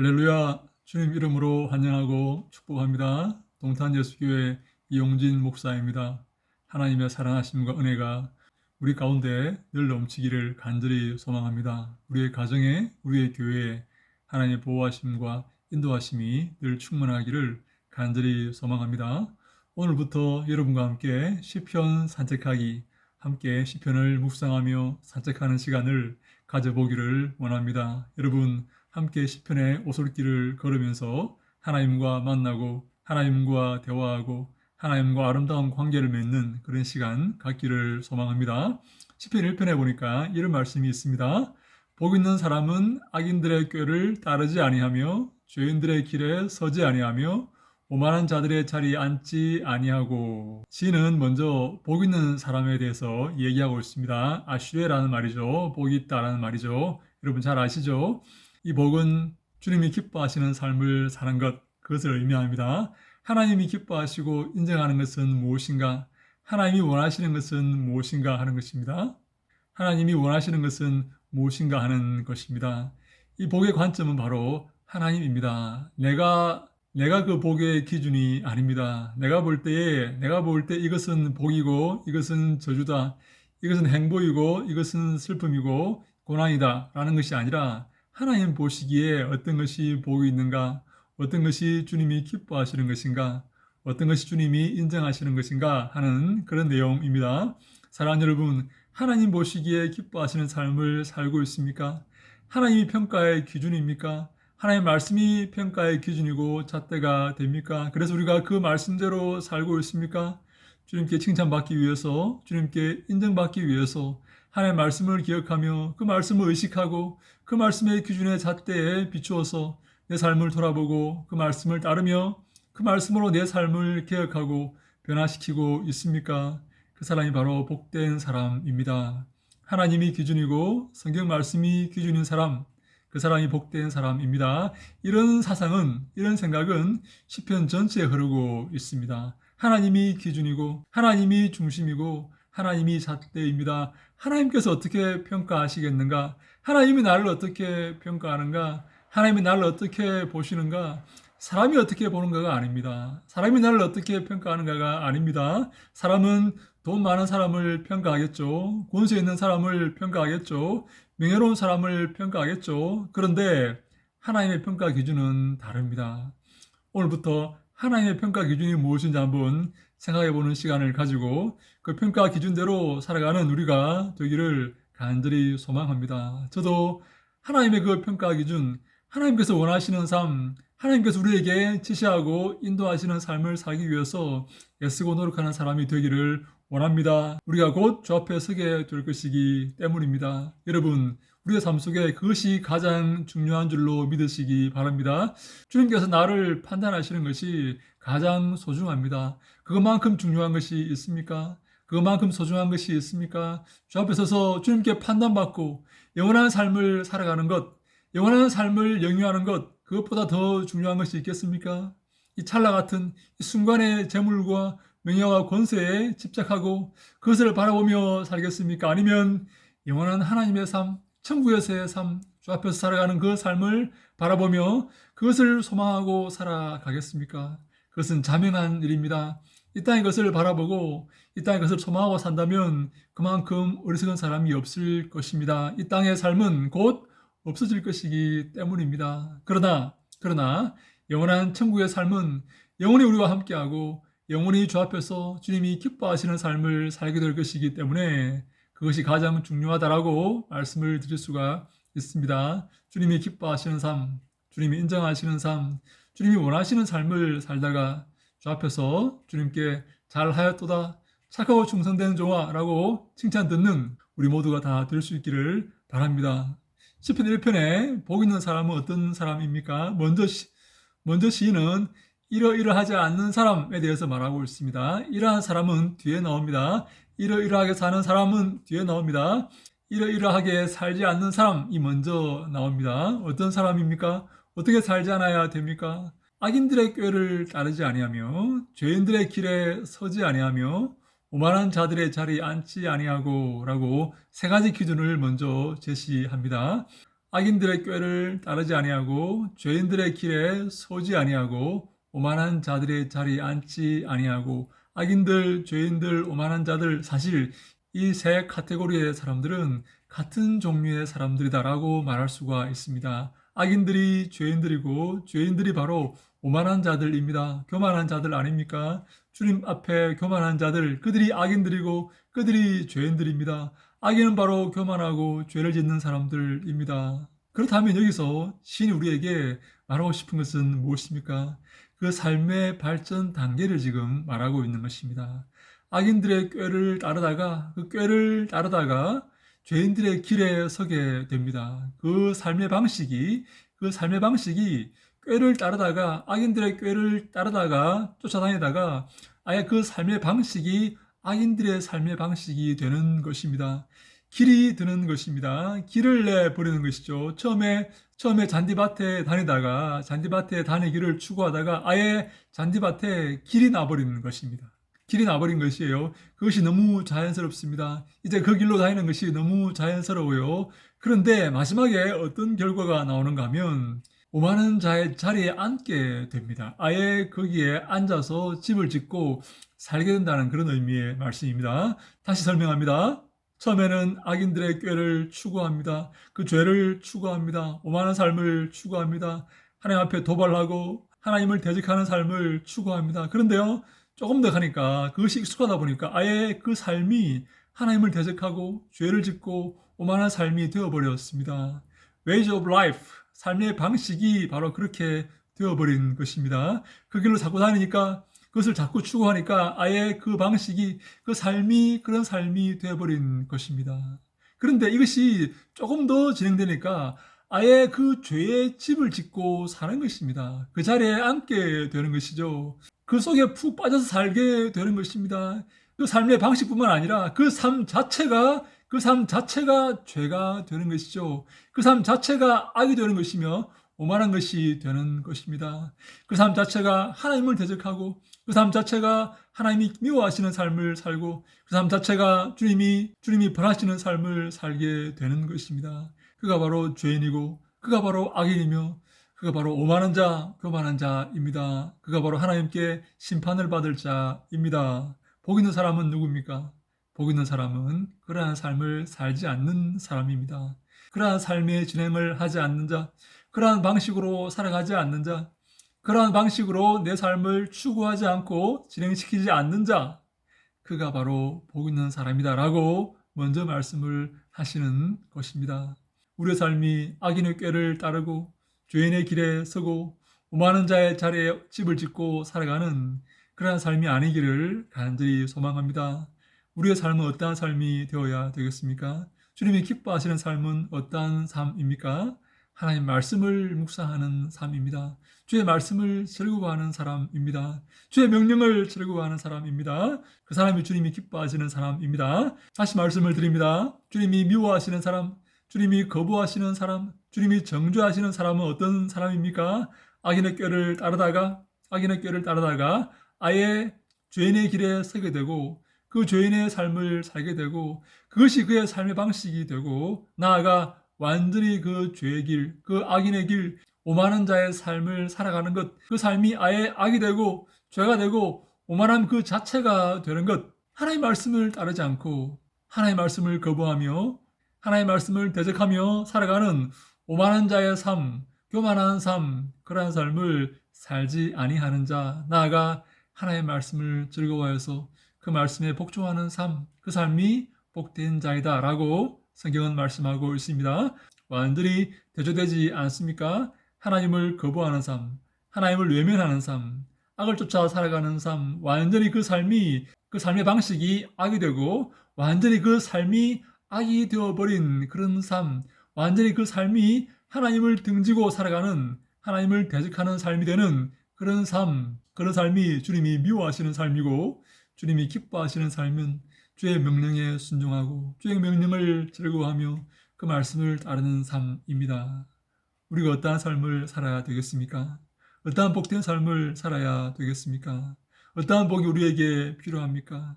할렐루야 주님 이름으로 환영하고 축복합니다. 동탄 예수교회 이용진 목사입니다. 하나님의 사랑하심과 은혜가 우리 가운데 늘 넘치기를 간절히 소망합니다. 우리의 가정에 우리의 교회에 하나님의 보호하심과 인도하심이 늘 충만하기를 간절히 소망합니다. 오늘부터 여러분과 함께 시편 산책하기 함께 시편을 묵상하며 산책하는 시간을 가져보기를 원합니다. 여러분 함께 시편의 오솔길을 걸으면서 하나님과 만나고 하나님과 대화하고 하나님과 아름다운 관계를 맺는 그런 시간 갖기를 소망합니다. 시편 1편에 보니까 이런 말씀이 있습니다. 복 있는 사람은 악인들의 꾀를 따르지 아니하며 죄인들의 길에 서지 아니하며 오만한 자들의 자리에 앉지 아니하고 시는 먼저 복 있는 사람에 대해서 얘기하고 있습니다. 아슈레라는 말이죠. 복이 있다라는 말이죠. 여러분 잘 아시죠? 이 복은 주님이 기뻐하시는 삶을 사는 것 그것을 의미합니다. 하나님이 기뻐하시고 인정하는 것은 무엇인가? 하나님이 원하시는 것은 무엇인가 하는 것입니다. 하나님이 원하시는 것은 무엇인가 하는 것입니다. 이 복의 관점은 바로 하나님입니다. 내가 내가 그 복의 기준이 아닙니다. 내가 볼 때에 내가 볼 때 이것은 복이고 이것은 저주다. 이것은 행복이고 이것은 슬픔이고 고난이다라는 것이 아니라 하나님 보시기에 어떤 것이 복이 있는가? 어떤 것이 주님이 기뻐하시는 것인가? 어떤 것이 주님이 인정하시는 것인가 하는 그런 내용입니다. 사랑하는 여러분, 하나님 보시기에 기뻐하시는 삶을 살고 있습니까? 하나님이 평가의 기준입니까? 하나님 말씀이 평가의 기준이고 잣대가 됩니까? 그래서 우리가 그 말씀대로 살고 있습니까? 주님께 칭찬받기 위해서, 주님께 인정받기 위해서 하나님의 말씀을 기억하며 그 말씀을 의식하고 그 말씀의 기준의 잣대에 비추어서 내 삶을 돌아보고 그 말씀을 따르며 그 말씀으로 내 삶을 개혁하고 변화시키고 있습니까? 그 사람이 바로 복된 사람입니다. 하나님이 기준이고 성경 말씀이 기준인 사람, 그 사람이 복된 사람입니다. 이런 사상은 이런 생각은 시편 전체에 흐르고 있습니다. 하나님이 기준이고 하나님이 중심이고 하나님이 잣대입니다. 하나님께서 어떻게 평가하시겠는가? 하나님이 나를 어떻게 평가하는가? 하나님이 나를 어떻게 보시는가? 사람이 어떻게 보는가가 아닙니다. 사람이 나를 어떻게 평가하는가가 아닙니다. 사람은 돈 많은 사람을 평가하겠죠. 권세 있는 사람을 평가하겠죠. 명예로운 사람을 평가하겠죠. 그런데 하나님의 평가 기준은 다릅니다. 오늘부터 하나님의 평가 기준이 무엇인지 한번 생각해 보는 시간을 가지고 그 평가 기준대로 살아가는 우리가 되기를 간절히 소망합니다. 저도 하나님의 그 평가 기준, 하나님께서 원하시는 삶, 하나님께서 우리에게 지시하고 인도하시는 삶을 살기 위해서 애쓰고 노력하는 사람이 되기를 원합니다. 우리가 곧 주 앞에 서게 될 것이기 때문입니다. 여러분, 우리의 삶 속에 그것이 가장 중요한 줄로 믿으시기 바랍니다. 주님께서 나를 판단하시는 것이 가장 소중합니다. 그것만큼 중요한 것이 있습니까? 그것만큼 소중한 것이 있습니까? 주 앞에 서서 주님께 판단받고 영원한 삶을 살아가는 것, 영원한 삶을 영위하는 것, 그것보다 더 중요한 것이 있겠습니까? 이 찰나 같은 이 순간의 재물과 명예와 권세에 집착하고 그것을 바라보며 살겠습니까? 아니면 영원한 하나님의 삶, 천국에서의 삶, 주 앞에서 살아가는 그 삶을 바라보며 그것을 소망하고 살아가겠습니까? 그것은 자명한 일입니다. 이 땅의 것을 바라보고 이 땅의 것을 소망하고 산다면 그만큼 어리석은 사람이 없을 것입니다. 이 땅의 삶은 곧 없어질 것이기 때문입니다. 그러나 그러나 영원한 천국의 삶은 영원히 우리와 함께하고 영원히 주 앞에서 주님이 기뻐하시는 삶을 살게 될 것이기 때문에 그것이 가장 중요하다라고 말씀을 드릴 수가 있습니다. 주님이 기뻐하시는 삶, 주님이 인정하시는 삶, 주님이 원하시는 삶을 살다가 주 앞에서 주님께 잘하였도다, 착하고 충성된 종아라고 칭찬 듣는 우리 모두가 다 될 수 있기를 바랍니다. 시편 1편에 복 있는 사람은 어떤 사람입니까? 먼저 시, 먼저 시인은 이러이러하지 않는 사람에 대해서 말하고 있습니다. 이러한 사람은 뒤에 나옵니다. 이러이러하게 사는 사람은 뒤에 나옵니다. 이러이러하게 살지 않는 사람이 먼저 나옵니다. 어떤 사람입니까? 어떻게 살지 않아야 됩니까? 악인들의 꾀를 따르지 아니하며 죄인들의 길에 서지 아니하며 오만한 자들의 자리에 앉지 아니하고라고 세 가지 기준을 먼저 제시합니다. 악인들의 꾀를 따르지 아니하고 죄인들의 길에 서지 아니하고 오만한 자들의 자리에 앉지 아니하고 악인들, 죄인들, 오만한 자들 사실 이 세 카테고리의 사람들은 같은 종류의 사람들이다라고 말할 수가 있습니다. 악인들이 죄인들이고 죄인들이 바로 오만한 자들입니다. 교만한 자들 아닙니까? 주님 앞에 교만한 자들, 그들이 악인들이고 그들이 죄인들입니다. 악인은 바로 교만하고 죄를 짓는 사람들입니다. 그렇다면 여기서 신이 우리에게 말하고 싶은 것은 무엇입니까? 그 삶의 발전 단계를 지금 말하고 있는 것입니다. 악인들의 꾀를 따르다가 그 꾀를 따르다가 죄인들의 길에 서게 됩니다. 그 삶의 방식이 그 삶의 방식이 꾀를 따르다가 악인들의 꾀를 따르다가 쫓아다니다가 아예 그 삶의 방식이 악인들의 삶의 방식이 되는 것입니다. 길이 드는 것입니다. 길을 내 버리는 것이죠. 처음에 처음에 잔디밭에 다니다가 잔디밭에 다니기를 추구하다가 아예 잔디밭에 길이 나버리는 것입니다. 길이 나버린 것이에요. 그것이 너무 자연스럽습니다. 이제 그 길로 다니는 것이 너무 자연스러워요. 그런데 마지막에 어떤 결과가 나오는가 하면 오만한 자의 자리에 앉게 됩니다. 아예 거기에 앉아서 집을 짓고 살게 된다는 그런 의미의 말씀입니다. 다시 설명합니다. 처음에는 악인들의 꾀를 추구합니다. 그 죄를 추구합니다. 오만한 삶을 추구합니다. 하나님 앞에 도발하고 하나님을 대적하는 삶을 추구합니다. 그런데요, 조금 더 가니까 그것이 익숙하다 보니까 아예 그 삶이 하나님을 대적하고 죄를 짓고 오만한 삶이 되어버렸습니다. Ways of life, 삶의 방식이 바로 그렇게 되어버린 것입니다. 그 길로 자꾸 다니니까 그것을 자꾸 추구하니까 아예 그 방식이 그 삶이 그런 삶이 되어버린 것입니다. 그런데 이것이 조금 더 진행되니까 아예 그 죄의 집을 짓고 사는 것입니다. 그 자리에 앉게 되는 것이죠. 그 속에 푹 빠져서 살게 되는 것입니다. 그 삶의 방식뿐만 아니라 그 삶 자체가 그 삶 자체가 죄가 되는 것이죠. 그 삶 자체가 악이 되는 것이며 오만한 것이 되는 것입니다. 그 삶 자체가 하나님을 대적하고 그 삶 자체가 하나님이 미워하시는 삶을 살고 그 삶 자체가 주님이 주님이 벌하시는 삶을 살게 되는 것입니다. 그가 바로 죄인이고 그가 바로 악인이며 그가 바로 오만한 자, 교만한 자입니다. 그가 바로 하나님께 심판을 받을 자입니다. 복 있는 사람은 누굽니까? 복 있는 사람은 그러한 삶을 살지 않는 사람입니다. 그러한 삶의 진행을 하지 않는 자, 그러한 방식으로 살아가지 않는 자, 그러한 방식으로 내 삶을 추구하지 않고 진행시키지 않는 자, 그가 바로 복 있는 사람이다라고 먼저 말씀을 하시는 것입니다. 우리의 삶이 악인의 꾀를 따르고 죄인의 길에 서고 오만한 자의 자리에 집을 짓고 살아가는 그러한 삶이 아니기를 간절히 소망합니다. 우리의 삶은 어떠한 삶이 되어야 되겠습니까? 주님이 기뻐하시는 삶은 어떠한 삶입니까? 하나님 말씀을 묵상하는 삶입니다. 주의 말씀을 즐거워하는 사람입니다. 주의 명령을 즐거워하는 사람입니다. 그 사람이 주님이 기뻐하시는 사람입니다. 다시 말씀을 드립니다. 주님이 미워하시는 사람, 주님이 거부하시는 사람, 주님이 정죄하시는 사람은 어떤 사람입니까? 악인의 꾀를 따르다가 악인의 꾀를 따르다가 아예 죄인의 길에 서게 되고 그 죄인의 삶을 살게 되고 그것이 그의 삶의 방식이 되고 나아가 완전히 그 죄의 길, 그 악인의 길, 오만한 자의 삶을 살아가는 것, 그 삶이 아예 악이 되고 죄가 되고 오만함 그 자체가 되는 것, 하나의 말씀을 따르지 않고 하나의 말씀을 거부하며 하나의 말씀을 대적하며 살아가는 오만한 자의 삶, 교만한 삶, 그러한 삶을 살지 아니하는 자, 나아가 하나의 말씀을 즐거워해서 그 말씀에 복종하는 삶, 그 삶이 복된 자이다라고 성경은 말씀하고 있습니다. 완전히 대조되지 않습니까? 하나님을 거부하는 삶, 하나님을 외면하는 삶, 악을 쫓아 살아가는 삶, 완전히 그 삶이 그 삶의 방식이 악이 되고 완전히 그 삶이 악이 되어버린 그런 삶, 완전히 그 삶이 하나님을 등지고 살아가는 하나님을 대적하는 삶이 되는 그런 삶, 그런 삶이 주님이 미워하시는 삶이고 주님이 기뻐하시는 삶은 주의 명령에 순종하고 주의 명령을 즐거워하며 그 말씀을 따르는 삶입니다. 우리가 어떠한 삶을 살아야 되겠습니까? 어떠한 복된 삶을 살아야 되겠습니까? 어떠한 복이 우리에게 필요합니까?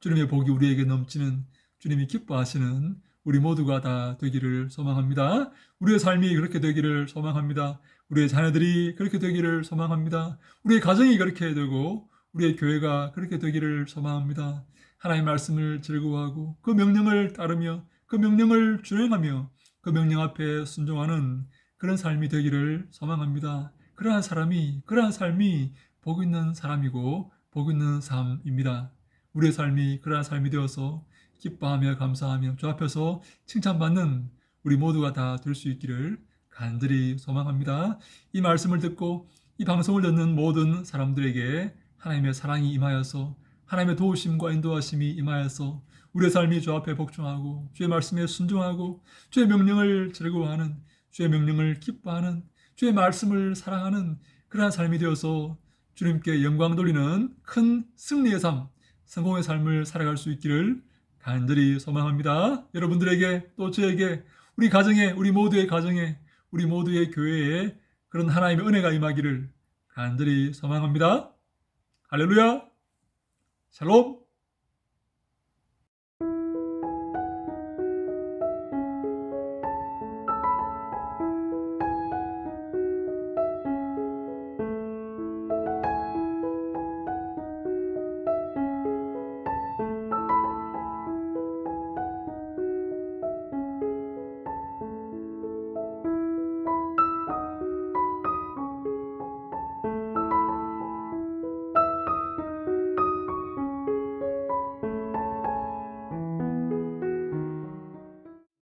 주님의 복이 우리에게 넘치는 주님이 기뻐하시는 우리 모두가 다 되기를 소망합니다. 우리의 삶이 그렇게 되기를 소망합니다. 우리의 자녀들이 그렇게 되기를 소망합니다. 우리의 가정이 그렇게 되고 우리의 교회가 그렇게 되기를 소망합니다. 하나님의 말씀을 즐거워하고 그 명령을 따르며 그 명령을 준행하며 그 명령 앞에 순종하는 그런 삶이 되기를 소망합니다. 그러한 사람이 그러한 삶이 복 있는 사람이고 복 있는 삶입니다. 우리의 삶이 그러한 삶이 되어서 기뻐하며 감사하며 주 앞에서 칭찬받는 우리 모두가 다 될 수 있기를 간절히 소망합니다. 이 말씀을 듣고 이 방송을 듣는 모든 사람들에게 하나님의 사랑이 임하여서 하나님의 도우심과 인도하심이 임하여서 우리의 삶이 주 앞에 복종하고 주의 말씀에 순종하고 주의 명령을 즐거워하는 주의 명령을 기뻐하는 주의 말씀을 사랑하는 그러한 삶이 되어서 주님께 영광 돌리는 큰 승리의 삶, 성공의 삶을 살아갈 수 있기를 간절히 소망합니다. 여러분들에게 또 저에게 우리 가정에 우리 모두의 가정에 우리 모두의 교회에 그런 하나님의 은혜가 임하기를 간절히 소망합니다. 할렐루야. Shalom.